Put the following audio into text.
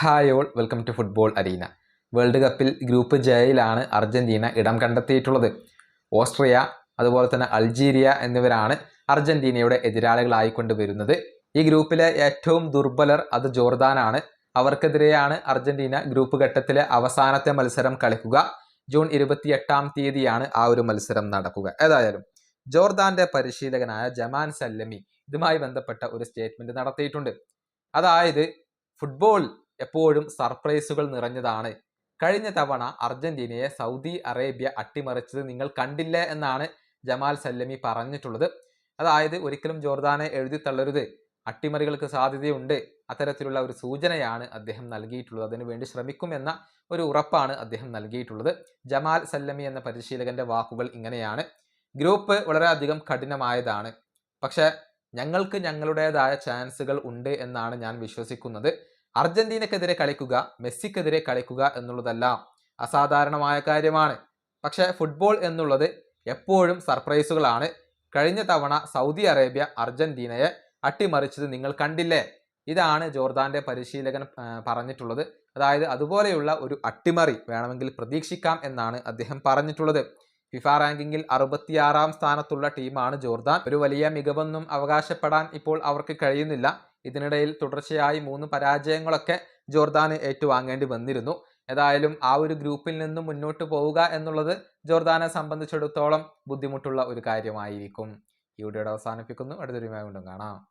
Hi all welcome to football arena. World കപ്പിൽ group ജയയിലാണ് Argentina ഇടം കണ്ടെത്തിയിട്ടുള്ളത്. ഓസ്ട്രിയ അതുപോലെ തന്നെ അൾജീരിയ എന്നിവരാണ് അർജന്റീനയുടെ എതിരാളികളായിക്കൊണ്ട് വരുന്നത് ഈ ഗ്രൂപ്പിലെ ഏറ്റവും ദുർബലർ അത് ജോർദാനാണ്. അവർക്കെതിരെയാണ് അർജന്റീന ഗ്രൂപ്പ് ഘട്ടത്തിലെ അവസാനത്തെ മത്സരം കളിക്കുക. ജൂൺ ഇരുപത്തിയെട്ടാം തീയതിയാണ് ആ ഒരു മത്സരം നടക്കുക. ഏതായാലും ജോർദാന്റെ പരിശീലകനായ ജമാൻ സല്ലമി ഇതുമായി ബന്ധപ്പെട്ട ഒരു സ്റ്റേറ്റ്മെന്റ് നടത്തിയിട്ടുണ്ട്. അതായത് ഫുട്ബോൾ എപ്പോഴും സർപ്രൈസുകൾ നിറഞ്ഞതാണ്. കഴിഞ്ഞ തവണ അർജന്റീനയെ സൗദി അറേബ്യ അട്ടിമറിച്ചത് നിങ്ങൾ കണ്ടില്ല എന്നാണ് ജമാൽ സല്ലമി പറഞ്ഞിട്ടുള്ളത്. അതായത് ഒരിക്കലും ജോർദാനെ എഴുതി തള്ളരുത്. അട്ടിമറികൾക്ക് സാധ്യതയുണ്ട് അത്തരത്തിലുള്ള ഒരു സൂചനയാണ് അദ്ദേഹം നൽകിയിട്ടുള്ളത്. അതിനുവേണ്ടി ശ്രമിക്കുമെന്ന ഒരു ഉറപ്പാണ് അദ്ദേഹം നൽകിയിട്ടുള്ളത്. ജമാൽ സല്ലമി എന്ന പരിശീലകന്റെ വാക്കുകൾ ഇങ്ങനെയാണ്. ഗ്രൂപ്പ് വളരെയധികം കഠിനമായതാണ്. പക്ഷേ ഞങ്ങൾക്ക് ഞങ്ങളുടേതായ ചാൻസുകൾ ഉണ്ട് എന്നാണ് ഞാൻ വിശ്വസിക്കുന്നത്. അർജന്റീനക്കെതിരെ കളിക്കുക മെസ്സിക്കെതിരെ കളിക്കുക എന്നുള്ളതല്ല അസാധാരണമായ കാര്യമാണ്. പക്ഷേ ഫുട്ബോൾ എന്നുള്ളത് എപ്പോഴും സർപ്രൈസുകളാണ്. കഴിഞ്ഞ തവണ സൗദി അറേബ്യ അർജന്റീനയെ അട്ടിമറിച്ചത് നിങ്ങൾ കണ്ടില്ലേ? ഇതാണ് ജോർദാന്റെ പരിശീലകൻ പറഞ്ഞിട്ടുള്ളത്. അതായത് അതുപോലെയുള്ള ഒരു അട്ടിമറി വേണമെങ്കിൽ പ്രതീക്ഷിക്കാം എന്നാണ് അദ്ദേഹം പറഞ്ഞിട്ടുള്ളത്. ഫിഫ റാങ്കിങ്ങിൽ അറുപത്തിയാറാം സ്ഥാനത്തുള്ള ടീമാണ് ജോർദാൻ. ഒരു വലിയ മികവൊന്നും അവകാശപ്പെടാൻ ഇപ്പോൾ അവർക്ക് കഴിയുന്നില്ല. ഇതിനിടയിൽ തുടർച്ചയായി മൂന്ന് പരാജയങ്ങളൊക്കെ ജോർദാന് ഏറ്റുവാങ്ങേണ്ടി വന്നിരുന്നു. ഏതായാലും ആ ഒരു ഗ്രൂപ്പിൽ നിന്നും മുന്നോട്ട് പോവുക എന്നുള്ളത് ജോർദാനെ സംബന്ധിച്ചിടത്തോളം ബുദ്ധിമുട്ടുള്ള ഒരു കാര്യമായിരിക്കും. ഈ വീഡിയോയുടെ അവസാനിപ്പിക്കുന്നു. അടുത്തൊരു വീണ്ടും കാണാം.